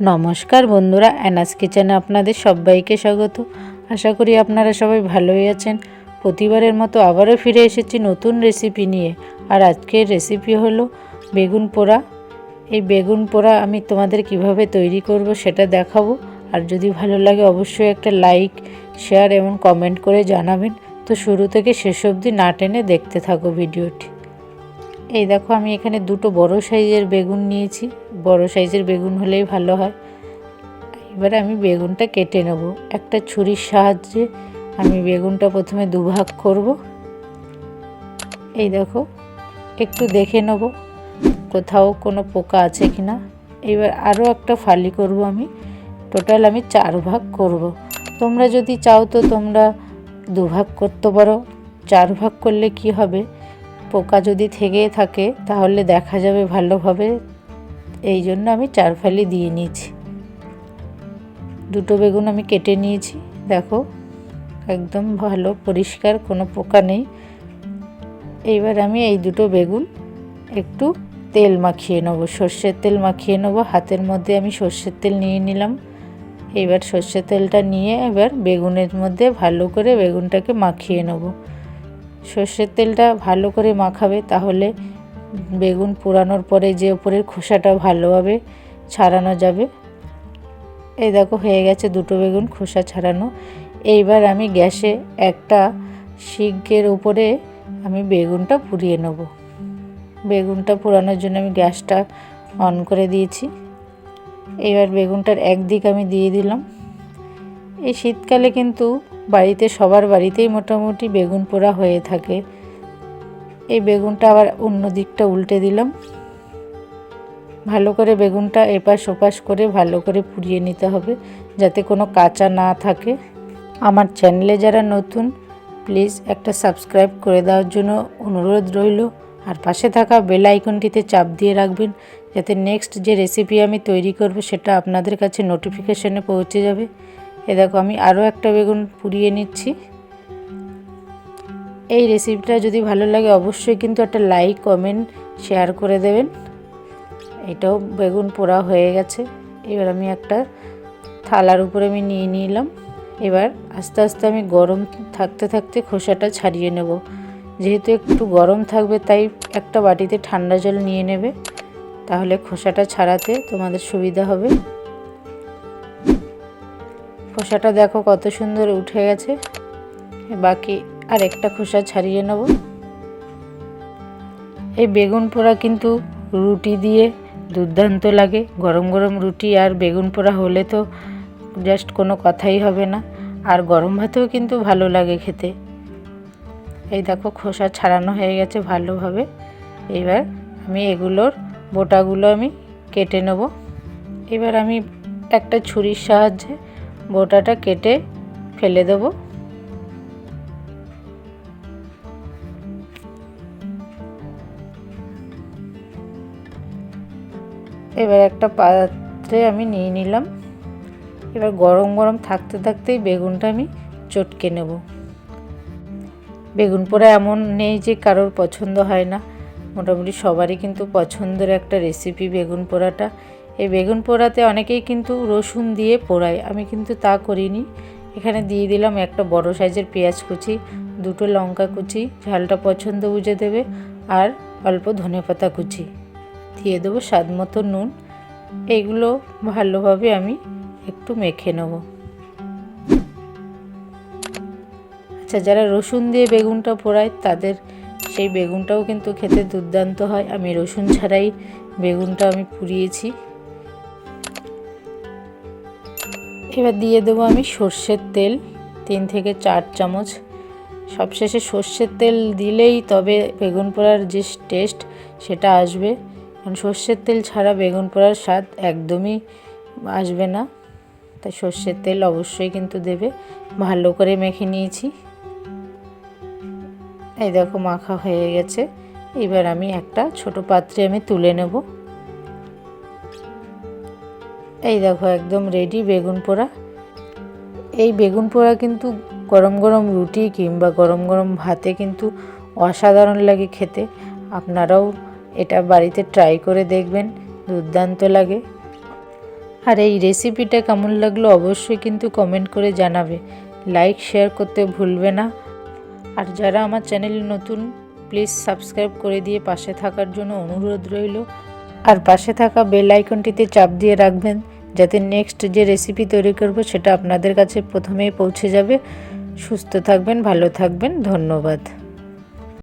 নমস্কার বন্ধুরা, অ্যানাস কিচেনে আপনাদের সবাইকে স্বাগত। আশা করি আপনারা সবাই ভালোই আছেন। প্রতিবারের মতো আবারও ফিরে এসেছি নতুন রেসিপি নিয়ে। আর আজকের রেসিপি হলো বেগুন পোড়া। এই বেগুন পোড়া আমি তোমাদের কীভাবে তৈরি করব সেটা দেখাবো। আর যদি ভালো লাগে অবশ্যই একটা লাইক শেয়ার এবং কমেন্ট করে জানাবেন। তো শুরু থেকে শেষ অবধি না টেনে দেখতে থাকো ভিডিওটি। এই দেখো, আমি এখানে দুটো বড় সাইজের বেগুন নিয়েছি। বড় সাইজের বেগুন হলেই ভালো হয়। এবারে আমি বেগুনটা কেটে নেব। একটা ছুরির সাহায্যে আমি বেগুনটা প্রথমে দুভাগ করব। এই দেখো, একটু দেখে নেব কোথাও কোনো পোকা আছে কি না এবার আরও একটা ফালি করব আমি। টোটাল আমি চার ভাগ করব। তোমরা যদি চাও তো তোমরা দুভাগ করতে পারো। চার ভাগ করলে কি হবে? পোকা যদি থেকে থাকে, তাহলে দেখা যাবে ভালোভাবে। এই জন্য আমি চার ফালি দিয়ে নিয়েছি। দুটো বেগুন আমি কেটে নিয়েছি। দেখো, একদম ভালো, পরিষ্কার, কোনো পোকা নেই। এইবার আমি এই দুটো বেগুন একটু তেল মাখিয়ে নেব। সর্ষের তেল মাখিয়ে নেব। হাতের মধ্যে আমি সর্ষের তেল নিয়ে নিলাম। এইবার সর্ষের তেলটা নিয়ে এবার বেগুনের মধ্যে ভালো করে বেগুনটাকে মাখিয়ে নেব। সর্ষের তেলটা ভালো করে মাখাবে, তাহলে বেগুন পোড়ানোর পরে যে ওপরের খোসাটা ভালোভাবে ছাড়ানো যাবে। এই দেখো, হয়ে গেছে দুটো বেগুন খোসা ছাড়ানো। এইবার আমি গ্যাসে একটা শিকের উপরে আমি বেগুনটা পুড়িয়ে নেব। বেগুনটা পোড়ানোর জন্য আমি গ্যাসটা অন করে দিয়েছি। এবার বেগুনটার একদিক আমি দিয়ে দিলাম। এই শীতকালে কিন্তু বাড়িতে, সবার বাড়িতেই মোটামুটি বেগুন পোড়া হয়ে থাকে। এই বেগুনটা আবার অন্য দিকটা উল্টে দিলাম। ভালো করে বেগুনটা এপাশ ওপাশ করে ভালো করে পুড়িয়ে নিতে হবে, যাতে কোনো কাঁচা না থাকে। আমার চ্যানেলে যারা নতুন, প্লিজ একটা সাবস্ক্রাইব করে দেওয়ার জন্য অনুরোধ রইল। আর পাশে থাকা বেল আইকনটিতে চাপ দিয়ে রাখবেন, যাতে নেক্সট যে রেসিপি আমি তৈরি করব, সেটা আপনাদের কাছে নোটিফিকেশনে পৌঁছে যাবে। এ দেখো, আমি আরও একটা বেগুন পুড়িয়ে নিচ্ছি। এই রেসিপিটা যদি ভালো লাগে, অবশ্যই কিন্তু একটা লাইক কমেন্ট শেয়ার করে দেবেন। এটাও বেগুন পোড়া হয়ে গেছে। এবার আমি একটা থালার উপরে আমি নিয়ে নিলাম। এবার আস্তে আস্তে আমি গরম থাকতে থাকতে খোসাটা ছাড়িয়ে নেব। যেহেতু একটু গরম থাকবে, তাই একটা বাটিতে ঠান্ডা জল নিয়ে নেবে। তাহলে খোসাটা ছাড়াতে তোমাদের সুবিধা হবে। খোসাটা দেখো কত সুন্দর উঠে গেছে। বাকি আর একটা খোসা ছাড়িয়ে নেব। এই বেগুন পোড়া কিন্তু রুটি দিয়ে দুর্দান্ত লাগে। গরম গরম রুটি আর বেগুন পোড়া হলে তো জাস্ট কোনো কথাই হবে না। আর গরম ভাতেও কিন্তু ভালো লাগে খেতে। এই দেখো খোসা ছাড়ানো হয়ে গেছে ভালোভাবে। এবার আমি এগুলোর বোটাগুলো আমি কেটে নেব। এবার আমি একটা ছুরির সাহায্যে বোটাটা কেটে ফেলে দেব। এবার একটা পাত্রে আমি নিয়ে নিলাম। এবার গরম গরম থাকতে থাকতেই বেগুনটা আমি চটকে নেব। বেগুন পোড়া এমন নেই যে কারোর পছন্দ হয় না। মোটামুটি সবারই কিন্তু পছন্দের একটা রেসিপি বেগুন পোড়াটা। এই বেগুন পোড়াতে অনেকেই কিন্তু রসুন দিয়ে পোড়ায়। আমি কিন্তু তা করিনি। এখানে দিয়ে দিলাম একটা বড় সাইজের পেঁয়াজ কুচি, দুটো লঙ্কা কুচি, ঝালটা পছন্দ বুঝে দেবে, আর অল্প ধনে পাতা কুচি। দিয়ে দেবো স্বাদ মতো নুন। এইগুলো ভালোভাবে আমি একটু মেখে নেব। আচ্ছা যারা রসুন দিয়ে বেগুনটা পোড়ায়, তাদের সেই বেগুনটাও কিন্তু খেতে দুর্দান্ত হয়। আমি রসুন ছাড়াই বেগুনটা আমি পুড়িয়েছি। এবার দিয়ে দেবো আমি সর্ষের তেল, তিন থেকে চার চামচ। সবশেষে সর্ষের তেল দিলেই তবে বেগুন পোড়ার যে টেস্ট সেটা আসবে। কারণ সর্ষের তেল ছাড়া বেগুন পোড়ার স্বাদ একদমই আসবে না। তাই সর্ষের তেল অবশ্যই কিন্তু দেবে। ভালো করে মেখে নিয়েছি। এই দেখো, মাখা হয়ে গেছে। এবার আমি একটা ছোট পাত্রে আমি তুলে নেব। এই দেখো, একদম রেডি বেগুন পোড়া। এই বেগুন পোড়া কিন্তু গরম গরম রুটি কিংবা গরম গরম ভাতে কিন্তু অসাধারণ লাগে খেতে। আপনারাও এটা বাড়িতে ট্রাই করে দেখবেন, দুর্দান্ত লাগে। আর এই রেসিপিটা কেমন লাগল অবশ্যই কিন্তু কমেন্ট করে জানাবে। লাইক শেয়ার করতে ভুলবে না। আর যারা আমার চ্যানেলে নতুন প্লিজ সাবস্ক্রাইব করে দিয়ে পাশে থাকার জন্য অনুরোধ রইল। আর পাশে থাকা বেল আইকনটিতে চাপ দিয়ে রাখবেন, যাতে নেক্সট যে রেসিপি তৈরি করব সেটা আপনাদের কাছে প্রথমেই পৌঁছে যাবে। সুস্থ থাকবেন, ভালো থাকবেন, ধন্যবাদ।